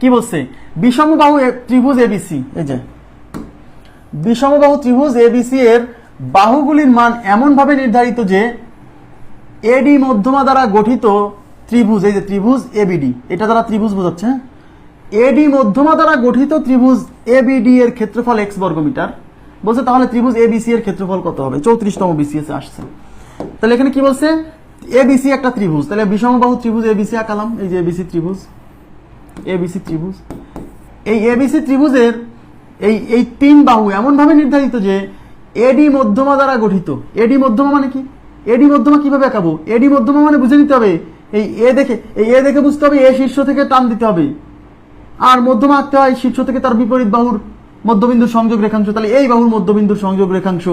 কি বলছে? বিষমবাহু ত্রিভুজ এবিসি এই যে। বিষমবাহু ত্রিভুজ এবিসি এর বাহুগুলির মান এমন ভাবে নির্ধারিত যে এডি মধ্যমা দ্বারা গঠিত ত্রিভুজ, এই যে ত্রিভুজ এবিডি এটা দ্বারা ত্রিভুজ বোঝাচ্ছে হ্যাঁ? এডি মধ্যমা দ্বারা গঠিত ত্রিভুজ এবিডি এর ক্ষেত্রফল এক্স বর্গমিটার বলছে তাহলে ত্রিভুজ এবিসি এর ক্ষেত্রফল কত হবে? চৌত্রিশতম বিসিএস আসছে। তাহলে এখানে কি বলছে? এবিসি একটা ত্রিভুজ। তাহলে বিষমবাহু ত্রিভুজ এবিসি আঁকালাম, এই যে এবিসি ত্রিভুজ। এবিসি ত্রিভুজ। এই এবিসি ত্রিভুজের এই এই তিন বাহু এমনভাবে নির্ধারিত যে এডি মধ্যমা দ্বারা গঠিত। এডি মধ্যমা মানে কি? এডি মধ্যমা কীভাবে আঁকাবো? এডি মধ্যমা মানে বুঝে নিতে হবে। এই এ দেখে, এই এ দেখে বুঝতে হবে এ শীর্ষ থেকে টান দিতে হবে। আর মধ্যমা আঁকতে হয় শীর্ষ থেকে তার বিপরীত বাহুর মধ্যবিন্দুর সংযোগ রেখাংশ। তাহলে এই বাহুর মধ্যবিন্দুর সংযোগ রেখাংশ।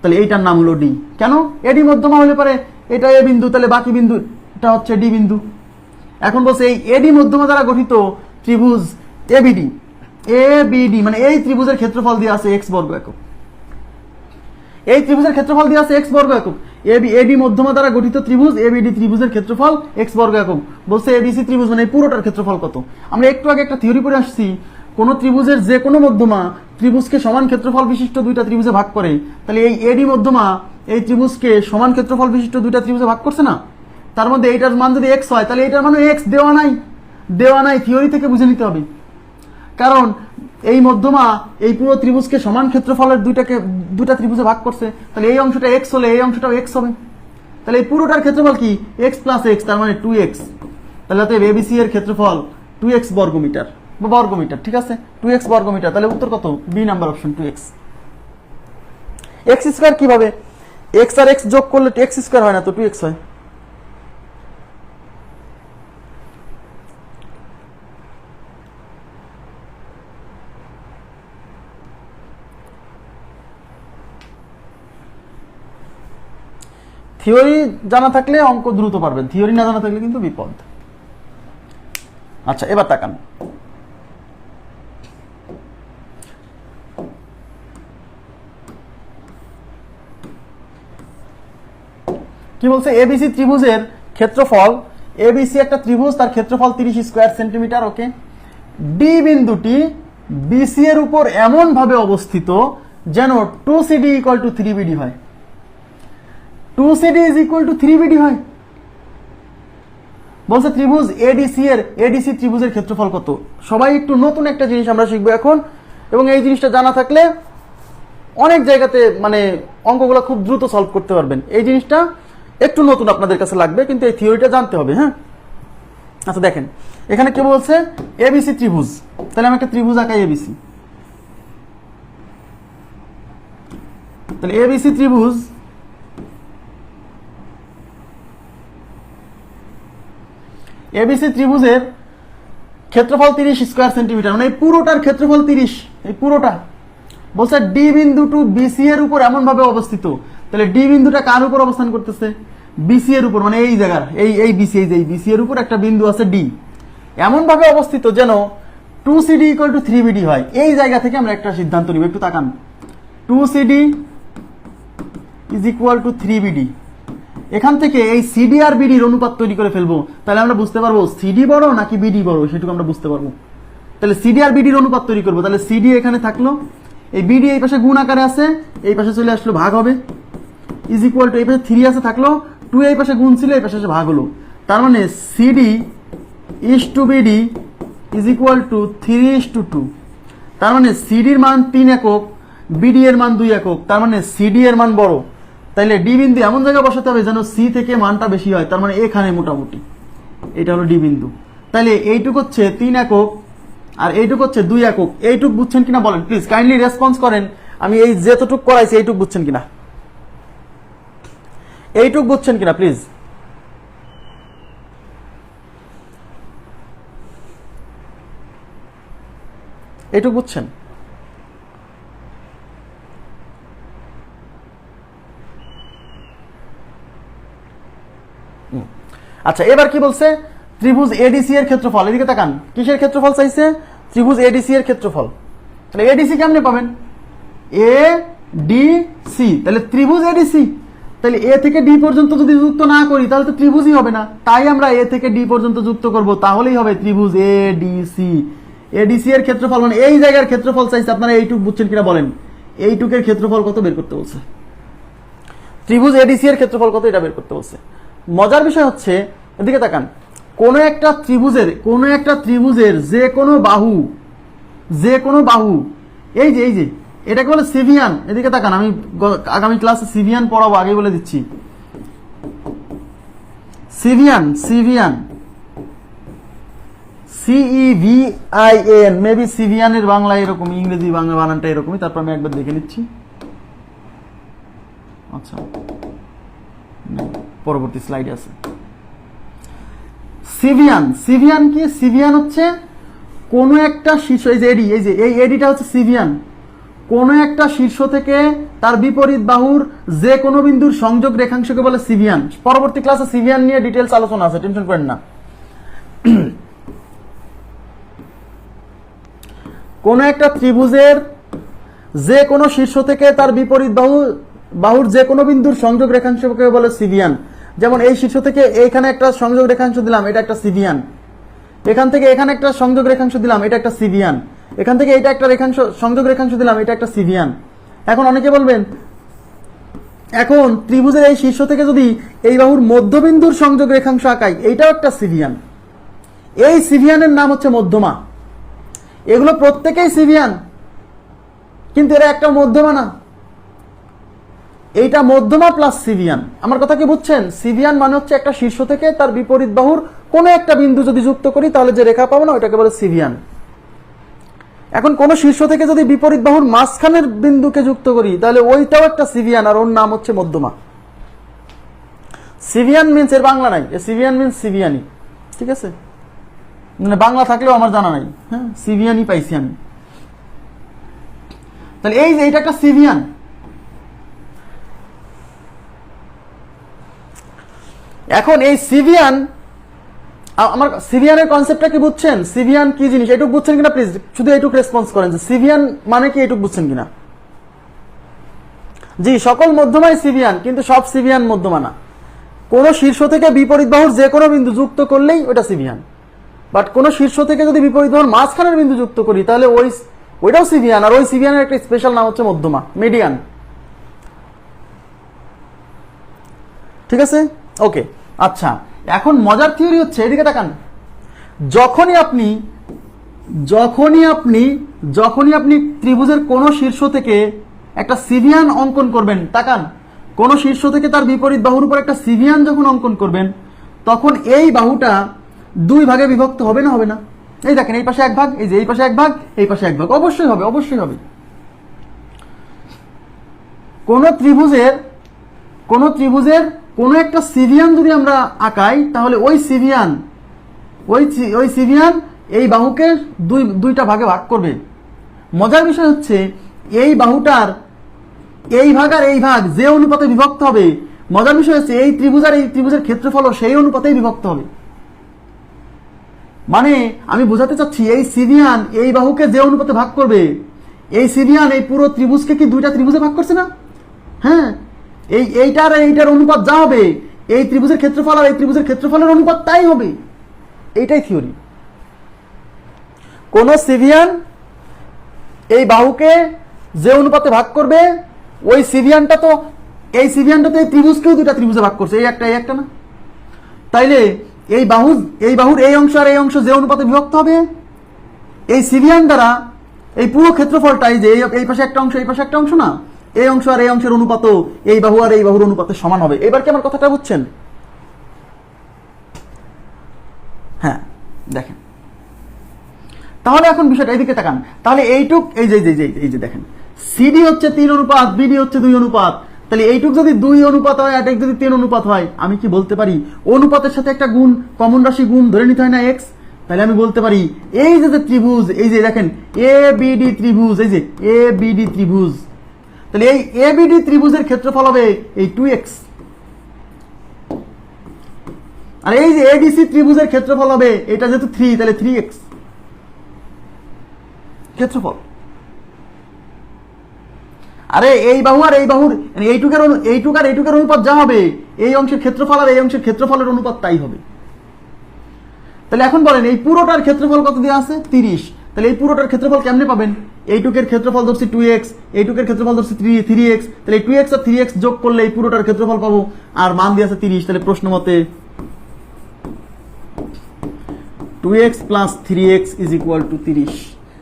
তাহলে এইটার নাম হলো ডি কেন? এডি মধ্যমা হলে পারে এটা এ বিন্দু, তাহলে বাকি বিন্দু এটা হচ্ছে ডি বিন্দু। এখন বলছে এই এডি মধ্যমা দ্বারা গঠিত ত্রিভুজ এবিডি এ বিডি মানে এই ত্রিভুজের ক্ষেত্রফল দিয়ে আছে এক্স বর্গ একক। এই ত্রিভুজের ক্ষেত্রফল দিয়ে আছে এক্স বর্গ একক। এবি এবি মধ্যমা দ্বারা গঠিত ত্রিভুজ এবিডি ত্রিভুজের ক্ষেত্রফল এক্স বর্গ একক। বলছে এবিসি ত্রিভুজ মানে পুরোটার ক্ষেত্রফল কত? আমরা একটু আগে একটা থিওরি পড়ে আসছি, কোন ত্রিভুজের যে কোনো মধ্যমা ত্রিভুজকে সমান ক্ষেত্রফল বিশিষ্ট দুইটা ত্রিভুজে ভাগ করে। তাহলে এই এডি মধ্যমা এই ত্রিভুজকে সমান ক্ষেত্রফল বিশিষ্ট দুইটা ত্রিভুজে ভাগ করছে না? তার মধ্যে এইটার মান যদি এক্স হয়, তাহলে এইটার মানে এক্স দেওয়া নাই। দেওয়া নাই থিওরি থেকে বুঝে নিতে হবে। কারণ এই মধ্যমা এই পুরো ত্রিভুজকে সমান ক্ষেত্রফলের দুইটাকে দুটা ত্রিভুজে ভাগ করছে, তাহলে এই অংশটা এক্স হলে এই অংশটাও এক্স হবে। তাহলে এই পুরোটার ক্ষেত্রফল কি? এক্স প্লাস এক্স তার মানে টু এক্স তাহলে অতএব এবিসি এর ক্ষেত্রফল টু এক্স বর্গমিটার, বা বর্গমিটার, ঠিক আছে? টু এক্স বর্গমিটার, তাহলে উত্তর কত? B number option two x x square কীভাবে? এক্স আর এক্স যোগ করলে এক্স স্কোয়ার হয় না, তো টু এক্স হয়। থিওরি জানা থাকলে অঙ্ক দ্রুত পারবেন। থিওরি না জানা থাকলে কিন্তু বিপদ। আচ্ছা এবার তাকান। কি বলছে? এবিসি ত্রিভুজের ক্ষেত্রফল। এবিসি একটা ত্রিভুজ, তার ক্ষেত্রফল তিরিশ স্কোয়ার সেন্টিমিটার, ওকে? ডি বিন্দুটি বিসি এর উপর এমন ভাবে অবস্থিত যেন two CD equal to three BD হয়। Two CD is equal to three BD হয়। বলছে ত্রিভুজ এডিসি এর এডিসি ত্রিভুজের ক্ষেত্রফল কত? সবাই একটু নতুন একটা জিনিস আমরা শিখব এখন, এবং এই জিনিসটা জানা থাকলে অনেক জায়গাতে মানে অঙ্কগুলো খুব দ্রুত সলভ করতে পারবেন। এই জিনিসটা একটু নতুন আপনাদের কাছে লাগবে, কিন্তু এই থিওরিটা জানতে হবে হ্যাঁ? আচ্ছা দেখেন। এখানে কে বলছে? এবিসি ত্রিভুজ। তাহলে আমি একটা ত্রিভুজ আঁকাই এবিসি তাহলে এবিসি ত্রিভুজ এবিসি ত্রিভুজের ক্ষেত্রফল তিরিশ স্কোয়ার সেন্টিমিটার মানে এই পুরোটার ক্ষেত্রফল তিরিশ, এই পুরোটা। বলছে ডি বিন্দু টু বিসি এর উপর এমন ভাবে অবস্থিত। তাহলে ডি বিন্দুটা কার উপর অবস্থান করতেছে? বিসি এর উপর মানে এই জায়গার, এই এই বিসি এই যে বিসি এর উপর একটা বিন্দু আছে ডি এমন ভাবে অবস্থিত যেন two CD equal to three BD হয়। এই জায়গা থেকে আমরা একটা সিদ্ধান্ত নিব, একটু তাকান। Two CD is equal to three BD এখান থেকে এই সিডি আর বিডির অনুপাত তৈরি করে ফেলব। তাহলে আমরা বুঝতে পারব সিডি বড় নাকি বিডি বড়, সেটুকু আমরা বুঝতে পারব। তাহলে সিডি আর বিডির অনুপাত তৈরি করব। তাহলে সিডি এখানে থাকল, এই বিডি এই পাশে গুণ আকারে আছে, এই পাশে চলে আসলো ভাগ হবে। ইজ ইকুয়াল টু এই পাশে থ্রি আছে থাকল টু এই পাশে গুণ ছিল, এই পাশে এসে ভাগ হলো। তার মানে CD is to BD is equal to three is to two তার মানে সিডির মান তিন একক বিডি এর মান দুই একক। তার মানে সিডি এর মান বড়। তাইলে ডি বিন্দু এমন জায়গায় বসাতে হবে যেন সি থেকে মানটা বেশি হয়, তার মানে এখানে মোটামুটি। এটা হলো ডি বিন্দু। তাইলে এইটুক হচ্ছে তিন একক, আর এইটুক হচ্ছে দুই একক। এইটুক বুঝছেন কিনা বলেন প্লিজ কাইন্ডলি রেসপন্স করেন। আমি এই যেতটুক করাইছি, এইটুক বুঝছেন কিনা? এইটুক বুঝছেন কিনা প্লিজ এইটুক বুঝছেন? আচ্ছা এবার কি বলছে? ত্রিভুজ এডিসি এর ক্ষেত্রফল, এদিকে তাকান। কিসের ক্ষেত্রফল চাইছে? ত্রিভুজ এডিসি এর ক্ষেত্রফল। তাহলে এডিসি কেমনে পাবেন? এ ডি সি তাহলে ত্রিভুজ এডিসি তাহলে এ থেকে ডি পর্যন্ত যদি যুক্ত না করি, তাহলে তো ত্রিভুজই হবে না। তাই আমরা এ থেকে ডি পর্যন্ত যুক্ত করব, তাহলেই হবে ত্রিভুজ এ ডি সি এডিসি এর ক্ষেত্রফল মানে এই জায়গার ক্ষেত্রফল চাইছে, আপনারা এইটুক বুঝছেন কিনা বলেন। এইটুকের ক্ষেত্রফল কত বের করতে বলছে? ত্রিভুজ এডিসি এর ক্ষেত্রফল কত এটা বের করতে বলছে? মজার বিষয় হচ্ছে, এদিকে তাকান। কোন একটা ত্রিভুজের, কোনো একটা ত্রিভুজের যে কোনো বাহু, যে কোনো বাহু, এই যে এই যে, এটাকে বলে সিভিয়ান। এদিকে তাকান, আমি আগামী ক্লাসে সিভিয়ান পড়াবো আগে বলে দিচ্ছি। সিভিয়ান সিভিয়ান। সিই ভি আই এন মেবি সিভিয়ানের বাংলা এরকম, ইংরেজি বাংলা বানানটা এরকমই, তারপর আমি একবার দেখে নিচ্ছি। আচ্ছা। পরবর্তী স্লাইডে আছে। সিভিয়ান সিভিয়ান কি? সিভিয়ান হচ্ছে কোনো একটা শীর্ষ, এই যে এডি এই যে, এই এডিটা হচ্ছে সিভিয়ান কোনো একটা শীর্ষ থেকে তার বিপরীত বাহুর যে কোনো বিন্দুর সংযোগ রেখাংশকে বলে সিভিয়ান পরবর্তী ক্লাসে সিভিয়ান নিয়ে ডিটেলস আলোচনা আছে টেনশন করেন না। কোন একটা ত্রিভুজের যে কোনো শীর্ষ থেকে তার বিপরীত বাহু বাহুর যে কোনো বিন্দুর সংযোগ রেখাংশকে বলে সিভিয়ান। যেমন এই শীর্ষ থেকে এইখানে একটা সংযোগ রেখাংশ দিলাম, এটা একটা সিভিয়ান। এখান থেকে এখানে একটা সংযোগ রেখাংশ দিলাম, এটা একটা সিভিয়ান। এখান থেকে এটা একটা রেখাংশ, সংযোগ রেখাংশ দিলাম, এটা একটা সিভিয়ান। এখন অনেকে বলবেন, এখন ত্রিভুজের এই শীর্ষ থেকে যদি এই বাহুর মধ্যবিন্দুর সংযোগ রেখাংশ আঁকাই এইটাও একটা সিভিয়ান। এই সিভিয়ানের নাম হচ্ছে মধ্যমা। এগুলো প্রত্যেকেই সিভিয়ান, কিন্তু এরা একটা মধ্যমা না। এইটা মধ্যমা প্লাস সিভিয়ান আমার কথা কি বুঝছেন? সিভিয়ান মানে হচ্ছে একটা শীর্ষ থেকে তার বিপরীত বাহুর কোনো একটা বিন্দু যদি যুক্ত করি, তাহলে যে রেখা পাবো না, ওইটাকে বলে সিভিয়ান এখন কোন শীর্ষ থেকে যদি বিপরীত বাহুর মাঝখানের বিন্দুকে যুক্ত করি, তাহলে ওইটাও একটা সিভিয়ান আর ওর নাম হচ্ছে মধ্যমা। সিভিয়ান মিন্স এর বাংলা নাই সিভিয়ান মিন্স সিভিয়ানি ঠিক আছে? মানে বাংলা থাকলেও আমার জানা নাই। হ্যাঁ সিভিয়ানই পাইছি আমি। তাহলে এই যে, এইটা একটা সিভিয়ান এখন এই সিভিয়ান আমার সিভিয়ানের কনসেপ্টটা কি বুঝছেন? সিভিয়ান কি জিনিস? এটুক বুঝছেন কিনা? প্লিজ শুধু এইটুক রেসপন্স করেন যে সিভিয়ান মানে কি এটুক বুঝছেন কিনা? জি, সকল মধ্যমাই সিভিয়ান, কিন্তু সব সিভিয়ান মধ্যমা না কোন শীর্ষ থেকে বিপরীত বাহুর যে কোনো বিন্দু যুক্ত করলেই ওটা সিভিয়ান। বাট কোন শীর্ষ থেকে যদি বিপরীত বাহুর মাঝখানের বিন্দু যুক্ত করি, তাহলে ওই ওইটাও সিভিয়ান, আর ওই সিভিয়ানের একটা স্পেশাল নাম হচ্ছে মধ্যমা মিডিয়ান ঠিক আছে? ওকে আচ্ছা। এখন মজার থিওরি হচ্ছে, এদিকে তাকান। যখনই আপনি যখনই আপনি যখনই আপনি ত্রিভুজের কোন শীর্ষ থেকে একটা সিভিয়ান অঙ্কন করবেন, তাকান। কোন শীর্ষ থেকে তার বিপরীত বাহুর উপর একটা সিভিয়ান যখন অঙ্কন করবেন, তখন এই বাহুটা দুই ভাগে বিভক্ত হবে না হবে না? এই দেখেন, এই পাশে এক ভাগ, এই যে এই পাশে এক ভাগ, এই পাশে এক ভাগ। অবশ্যই হবে অবশ্যই হবে। কোন ত্রিভুজের কোন ত্রিভুজের কোন একটা সিভিয়ান যদি আমরা আঁকাই, তাহলে ওই সিভিয়ান, ওই ওই সিভিয়ান এই বাহুকে দুই, দুইটা ভাগে ভাগ করবে। মজার বিষয় হচ্ছে, এই বাহুটার এই ভাগ আর এই ভাগ যে অনুপাতে বিভক্ত হবে, মজার বিষয় হচ্ছে এই ত্রিভুজ আর এই ত্রিভুজের ক্ষেত্রফলও সেই অনুপাতেই বিভক্ত হবে। মানে আমি বোঝাতে চাচ্ছি, এই সিভিয়ান এই বাহুকে যে অনুপাতে ভাগ করবে, এই সিভিয়ান এই পুরো ত্রিভুজকে কি দুইটা ত্রিভুজে ভাগ করছে না? হ্যাঁ এই এইটার এইটার অনুপাত যা হবে, এই ত্রিভুজের ক্ষেত্রফল আর এই ত্রিভুজের ক্ষেত্রফলের অনুপাত তাই হবে। এইটাই থিওরি। কোন সিভিয়ান এই বাহুকে যে অনুপাতে ভাগ করবে, ওই সিভিয়ানটা তো, এই সিভিয়ানটা তো এই ত্রিভুজকেও দুটা ত্রিভুজে ভাগ করছে, এই একটা এই একটা না? তাইলে এই বাহু, এই বাহুর এই অংশ আর এই অংশ যে অনুপাতে বিভক্ত হবে, এই সিভিয়ান দ্বারা এই পুরো ক্ষেত্রফলটাই যে এই- পাশে একটা অংশ, এই পাশে একটা অংশ না এই অংশ আর এই অংশের অনুপাত এই বাহু আর এই বাহুর অনুপাতে সমান হবে। এবার কি আমার কথাটা বুঝছেন? হ্যাঁ দেখেন। তাহলে এখন বিষয়টা এইদিকে তাকান। তাহলে এইটুক, এই যে, এই যে- এই যে- দেখেন। সিডি হচ্ছে তিন অনুপাত, বিডি হচ্ছে দুই অনুপাত। তাহলে এইটুক যদি দুই অনুপাত হয়, আর যদি তিন অনুপাত হয়, আমি কি বলতে পারি? অনুপাতের সাথে একটা গুণ, কমন রাশি গুণ ধরে নিতে হয় না এক্স তাহলে আমি বলতে পারি, এই যে যে ত্রিভুজ, এই যে দেখেন, এ বিডি ত্রিভুজ, এই যে, এ বিডি ত্রিভুজ। তাহলে এই এ বিডি ত্রিভুজের ক্ষেত্রফল হবে এই টু এক্স আর এই যে এডিসি ত্রিভুজের ক্ষেত্রফল হবে, এটা যেহেতু থ্রি তাহলে থ্রি এক্স ক্ষেত্রফল। আরে এই বাহু আর এই বাহুর মানে এইটুকের এইটুক আর এইটুকের অনুপাত যা হবে, এই অংশের ক্ষেত্রফল আর এই অংশের ক্ষেত্রফলের অনুপাত তাই হবে। তাহলে এখন বলেন, এই পুরোটার ক্ষেত্রফল কত দেওয়া আছে? তিরিশ। তাহলে এই পুরোটার ক্ষেত্রফল কেমনে পাবেন? এইটুকের ক্ষেত্রফল ধরছি টু এক্স এইটুকের ক্ষেত্রফল ধরছি থ্রি থ্রি এক্স তাহলে টু এক্স আর থ্রি এক্স যোগ করলে এই পুরোটার ক্ষেত্রফল পাবো। আর মান দিয়ে আছে তিরিশ, তাহলে প্রশ্ন মতে two x plus three x is equal to তিরিশ।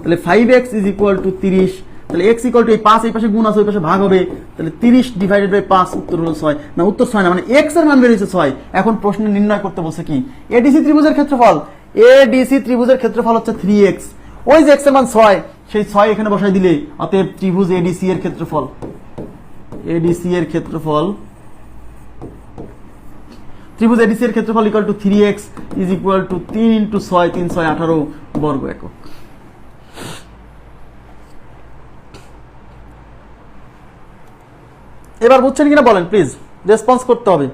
তাহলে five x is equal to তিরিশ। তাহলে এক্স ইকুয়াল টু এই পাঁচ, এই পাশে গুণ আছে, ওই পাশে ভাগ হবে। তাহলে তিরিশ ডিভাইডেড বাই পাঁচ, উত্তর হলো ছয়। না, উত্তর ছয় না মানে এক্সের মান বেরিয়েছে ছয়। এখন প্রশ্ন নির্ণয় করতে বসে কি? এডিসি ত্রিভুজের ক্ষেত্রফল। এডিসি ত্রিভুজের ক্ষেত্রফল হচ্ছে থ্রি এক্স ওই যে এক্সের মান ছয়। সেই ছয় এখানে বসাই দিলে, অতএব ত্রিভুজ এডিসি এর ক্ষেত্রফল। এডিসি এর ক্ষেত্রফল, ত্রিভুজ এডিসি এর ক্ষেত্রফল equal to three x is equal to তিন ইন্টু ছয়, তিন, ছয়, আঠারো বর্গ একক। এবার বুঝছেন কিনা বলেন প্লিজ রেসপন্স করতে হবে।